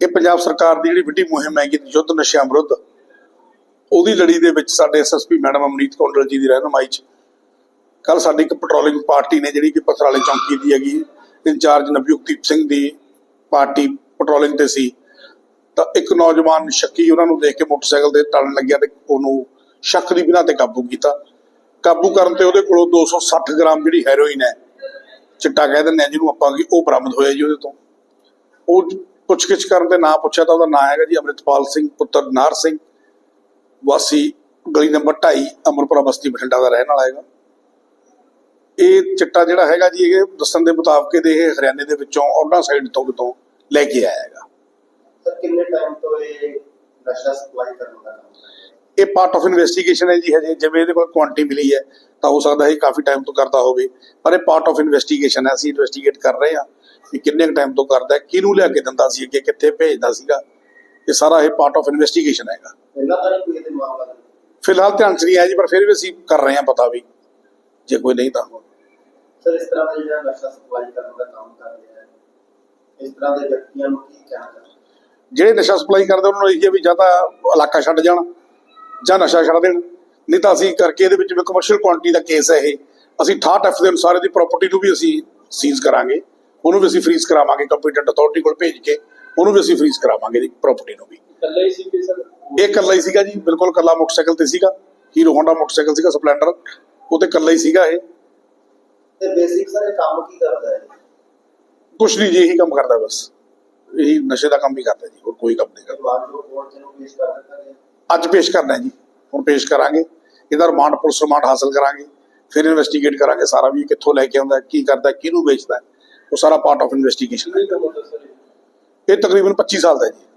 ਇਹ ਪੰਜਾਬ ਸਰਕਾਰ ਦੀ ਜਿਹੜੀ ਵੱਡੀ ਮੁਹਿੰਮ ਹੈਗੀ ਯੁੱਧ ਨਸ਼ਿਆਂ ਵਿਰੁੱਧ, ਉਹਦੀ ਲੜੀ ਦੇ ਵਿੱਚ ਸਾਡੇ ਐਸਐਸਪੀ ਮੈਡਮ ਅਮਰੀਤ ਕੌਂਡਲ ਜੀ ਦੀ ਰਹਿਨਮਾਈ 'ਚ ਕੱਲ ਸਾਡੀ ਇੱਕ ਪੈਟਰੋਲਿੰਗ ਪਾਰਟੀ ਨੇ ਜਿਹੜੀ ਕਿ ਪਥਰਾਲੇ ਚੌਂਕੀ ਦੀ ਹੈਗੀ, ਇੰਚਾਰਜ ਨਵਯੁਕਤੀ ਸਿੰਘ ਦੀ ਪਾਰਟੀ ਪੈਟਰੋਲਿੰਗ ਤੇ ਸੀ। ਤਾਂ ਇੱਕ ਨੌਜਵਾਨ ਸ਼ੱਕੀ ਉਹਨਾਂ ਨੂੰ ਦੇਖ ਕੇ ਮੋਟਰਸਾਈਕਲ ਤੇ ਟਲਣ ਲੱਗਿਆ ਤੇ ਉਹਨੂੰ ਸ਼ੱਕ ਦੀ ਬਿਨਾਂ ਤੇ ਕਾਬੂ ਕੀਤਾ। ਕਾਬੂ ਕਰਨ ਤੇ ਉਹਦੇ ਕੋਲੋਂ 260 ਗ੍ਰਾਮ ਜਿਹੜੀ ਹੈਰੋਇਨ ਹੈ, ਚਿੱਟਾ ਕਹਿ ਦਿੰਦੇ ਆ ਜਿਹਨੂੰ ਆਪਾਂ ਕਿ ਉਹ ਬਰਾਮਦ ਹੋਇਆ ਜੀ ਉਹਦੇ ਤੋਂ। ਉਹ ਪੁੱਛਗਿੱਛ ਕਰਨ ਤੇ ਨਾਂ ਪੁੱਛਿਆ ਤਾਂ ਉਹਦਾ ਨਾਂ ਹੈਗਾ ਜੀ ਅਮਰਿਤਪਾਲ ਸਿੰਘ, ਪੁੱਤਰ ਨਾਰ ਸਿੰਘ। ਵਾਸੀ ਗਲੀ ਨੰਬਰ 2.5 ਅਮਰਪੁਰਾ ਬਸਤੀ ਬਠਿੰਡਾ ਦਾ ਰਹਿਣ ਵਾਲਾ ਹੈਗਾ। ਇਹ ਚਿੱਟਾ ਜਿਹੜਾ ਹੈਗਾ ਜੀ, ਇਹ ਦੱਸਣ ਦੇ ਮੁਤਾਬਕ ਇਹ ਹਰਿਆਣੇ ਦੇ ਵਿੱਚੋਂ ਉਹਨਾਂ ਸਾਈਡ ਤੋਂ ਕਿਤੋਂ ਲੈ ਕੇ ਆਇਆ ਹੈਗਾ। ਕਿੰਨੇ ਟਾਈਮ ਤੋਂ ਇਹ ਨਸ਼ਾ ਸਪਲਾਈ ਕਰਨ ਦਾ ਕੰਮ ਕਰ ਰਿਹਾ ਹੈ? ਇਹ ਪਾਰਟ ਆਫ ਇਨਵੈਸਟੀਗੇਸ਼ਨ ਹੈ ਜੀ ਹਜੇ ਜਿਵੇਂ ਇਹਦੇ ਕੋਲ ਕੁਆਂਟੀ ਮਿਲੀ ਹੈ ਤਾਂ ਹੋ ਸਕਦਾ ਹੈ ਕਾਫੀ ਟਾਈਮ ਤੋਂ ਕਰਦਾ ਹੋਵੇ। ਪਰ ਇਹ ਪਾਰਟ ਆਫ ਇਨਵੈਸਟੀਗੇਸ਼ਨ ਹੈ ਅਸੀਂ ਇਨਵੈਸਟੀਗੇਟ ਕਰ ਰਹੇ ਹਾਂ ਕਿ ਕਿੰਨੇ ਕੁ ਟਾਈਮ ਤੋਂ ਕਰਦਾ ਹੈ ਕਿਹਨੂੰ ਲਿਆ ਕੇ ਦਿੰਦਾ ਸੀ ਅੱਗੇ ਕਿੱਥੇ ਭੇਜਦਾ ਸੀਗਾ। ਇਹ ਸਾਰਾ ਇਹ ਪਾਰਟ ਆਫ ਇਨਵੈਸਟੀਗੇਸ਼ਨ ਹੈਗਾ। ਪਹਿਲਾਂ ਤਾਂ ਨਹੀਂ ਕੋਈ ਇਹਦੇ ਮਾਮਲਾ ਨਹੀਂ ਫਿਲਹਾਲ ਧਿਆਨ 'ਚ ਨਹੀਂ ਆਇਆ ਜੀ ਪਰ ਫਿਰ ਵੀ ਅਸੀਂ ਕਰ ਰਹੇ ਹਾਂ ਪਤਾ ਵੀ ਜੇ ਕੋਈ ਨਹੀਂ ਤਾਂ। ਸਰ ਇਸ ਤਰ੍ਹਾਂ ਦਾ ਜਿਹੜਾ ਨਸ਼ਾ ਸਪਲਾਈ ਕਰਨ ਦਾ ਕੰਮ ਕਰ ਰਿਹਾ ਹੈ ਇਸ ਤਰ੍ਹਾਂ ਦੇ ਵਿਅਕਤੀਆਂ ਨੂੰ ਕੀ ਕਹਿਣਾ ਚਾਹੁੰਦੇ ਜਿਹੜੇ ਨਸ਼ਾ ਸਪਲਾਈ ਕਰਦੇ ਉਹਨਾਂ ਨੂੰ ਇਹ ਹੈ ਵੀ ਜਾਂ ਤਾਂ ਇਲਾਕਾ ਛੱਡ ਜਾਣ ਜਾਂ ਨਸ਼ਾ ਛੱਡ ਦੇਣ। ਨਹੀਂ ਤਾਂ ਅਸੀਂ ਕਰਕੇ ਇਹਦੇ ਵਿੱਚ ਵੀ ਕਮਰਸ਼ੀਅਲ ਕੁਆਂਟੀਟੀ ਦਾ ਕੇਸ ਹੈ ਇਹ। ਅਸੀਂ 68 ਐਫ ਦੇ ਅਨੁਸਾਰ ਇਹਦੀ ਪ੍ਰਾਪਰਟੀ ਨੂੰ ਵੀ ਅਸੀਂ ਸੀਜ਼ ਕਰਾਂਗੇ। ਉਹਨੂੰ ਵੀ ਅਸੀਂ ਫ੍ਰੀਜ਼ ਕਰਾਵਾਂਗੇ ਕੰਪੀਟੈਂਟ ਅਥਾਰਟੀ ਕੋਲ ਭੇਜ ਕੇ ਉਹਨੂੰ ਵੀ ਅਸੀਂ ਫ੍ਰੀਜ਼ ਕਰਾਵਾਂਗੇ ਇਹਦੀ ਪ੍ਰਾਪਰਟੀ ਨੂੰ ਵੀ। ਇਕੱਲੇ ਹੀ ਸੀ ਕਿ ਸਰ? ਇਹ ਇਕੱਲਾ ਹੀ ਸੀਗਾ ਜੀ ਬਿਲਕੁਲ ਇਕੱਲਾ ਮੋਟਰਸਾਈਕਲ ਤੇ ਸੀਗਾ। ਹੀਰੋ ਹੋਂਡਾ ਮੋਟਰਸਾਈਕਲ ਸੀਗਾ ਸਪਲੈਂਡਰ ਉਹ ਤੇ ਇਕੱਲਾ ਹੀ ਸੀਗਾ ਇਹ। ਤੇ ਬੇਸਿਕ ਸਰ ਕੰਮ ਕੀ ਕਰਦਾ ਹੈ? ਕੁਛ ਨਹੀਂ ਜੀ ਇਹੀ ਕੰਮ ਕਰਦਾ ਬਸ। ਇਹੀ ਨਸ਼ੇ ਦਾ ਕੰਮ ਹੀ ਕਰਦਾ ਜੀ, ਹੋਰ ਕੋਈ ਕੰਮ ਨਹੀਂ ਕਰਦਾ। ਅੱਜ ਪੇਸ਼ ਕਰਨਾ ਜੀ, ਹੁਣ ਪੇਸ਼ ਕਰਾਂਗੇ। ਇਹਦਾ ਰਿਮਾਂਡ ਪੁਲਿਸ ਰਿਮਾਂਡ ਹਾਸਲ ਕਰਾਂਗੇ, ਫਿਰ ਇਨਵੈਸਟੀਗੇਟ ਕਰਾਂਗੇ ਸਾਰਾ ਵੀ ਕਿੱਥੋਂ ਲੈ ਕੇ ਆਉਂਦਾ, ਕੀ ਕਰਦਾ, ਕਿਹਨੂੰ ਵੇਚਦਾ। ਉਹ ਸਾਰਾ ਪਾਰਟ ਆਫ ਇਨਵੈਸਟੀਗੇਸ਼ਨ ਹੈ। ਇਹ ਤਕਰੀਬਨ 25 ਸਾਲ ਦਾ ਜੀ।